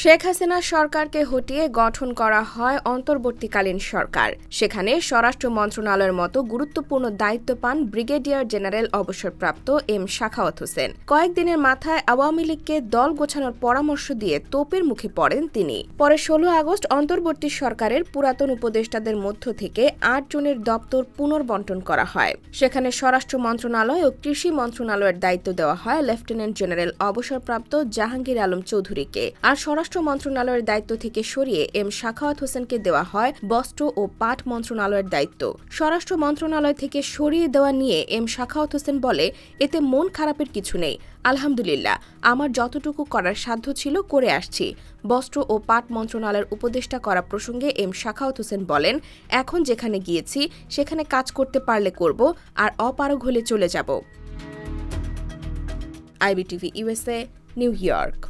শেখ হাসিনা সরকারকে হটিয়ে গঠন করা হয় অন্তর্বর্তীকালীন সরকার। সেখানে স্বরাষ্ট্র মন্ত্রণালয়ের মতো গুরুত্বপূর্ণ দায়িত্ব পান ব্রিগেডিয়ার জেনারেল অবসরপ্রাপ্ত এম শাখাওয়াত হোসেন। কয়েকদিনের মাথায় আওয়ামী লীগকে দল গোছানোর পরামর্শ দিয়ে তোপের মুখে পড়েন তিনি। পরে ষোলো আগস্ট অন্তর্বর্তী সরকারের পুরাতন উপদেষ্টাদের মধ্য থেকে আট জনের দপ্তর পুনর্বন্টন করা হয়। সেখানে স্বরাষ্ট্র মন্ত্রণালয় ও কৃষি মন্ত্রণালয়ের দায়িত্ব দেওয়া হয় লেফটেন্যান্ট জেনারেল অবসরপ্রাপ্ত জাহাঙ্গীর আলম চৌধুরীকে। আর স্বরাষ্ট্র মন্ত্রণালয়ের দায়িত্ব থেকে সরিয়ে এম শাখাওয়াত হোসেনকে দেওয়া হয় বস্ত্র ও পাট মন্ত্রণালয়ের দায়িত্ব। স্বরাষ্ট্র মন্ত্রণালয় থেকে সরিয়ে দেওয়া নিয়ে এম শাখাওয়াত হোসেন বলে, এতে মন খারাপের কিছু নেই। আলহামদুলিল্লাহ, আমার যতটুকু করার সাধ্য ছিল করে আসছি। বস্ত্র ও পাট মন্ত্রণালয়ের উপদেষ্টা করা প্রসঙ্গে এম শাখাওয়াত হোসেন বলেন, এখন যেখানে গিয়েছি, সেখানে কাজ করতে পারলে করব আর অপারগ হলে চলে যাব। IBTV USA New York.